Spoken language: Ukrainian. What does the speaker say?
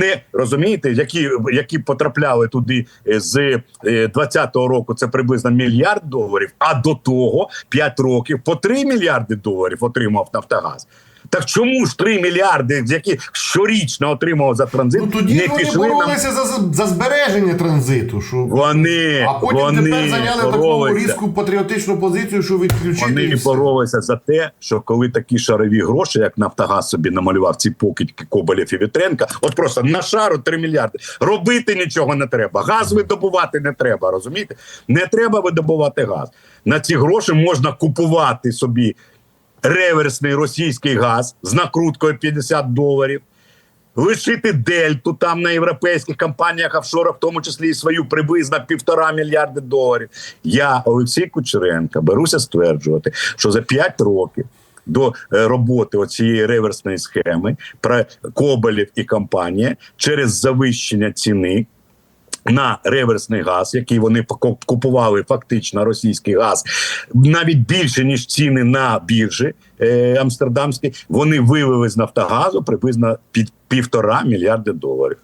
не розумієте, які, які потрапляли туди е, з е, 20-го року. Це приблизно мільярд доларів. А до того 5 років по 3 мільярди доларів отримав Нафтогаз. Так чому ж 3 мільярди, які щорічно отримав за транзит, Ну тоді не вони пішли нам? боролися за, за збереження транзиту. Що... Вони, А потім вони тепер зайняли таку різку патріотичну позицію, що відключити. Вони все. боролися за те, що коли такі шарові гроші, як Нафтогаз собі намалював ці покидьки Коболєв і Вітренка, от просто на шару 3 мільярди. Робити нічого не треба. Газ видобувати не треба. Розумієте? Не треба видобувати газ. На ці гроші можна купувати собі реверсний російський газ з накруткою 50 доларів. Лишити дельту там на європейських компаніях офшорах, в тому числі і свою приблизно півтора мільярди доларів. Я, Олексій Кучеренко, беруся стверджувати, що за 5 років до е, роботи оцієї реверсної схеми про Коболєв і компанія через завищення ціни. На реверсний газ, який вони купували фактично російський газ, навіть більше ніж ціни на біржі е, амстердамські, вони вивели з Нафтогазу приблизно під півтора мільярди доларів.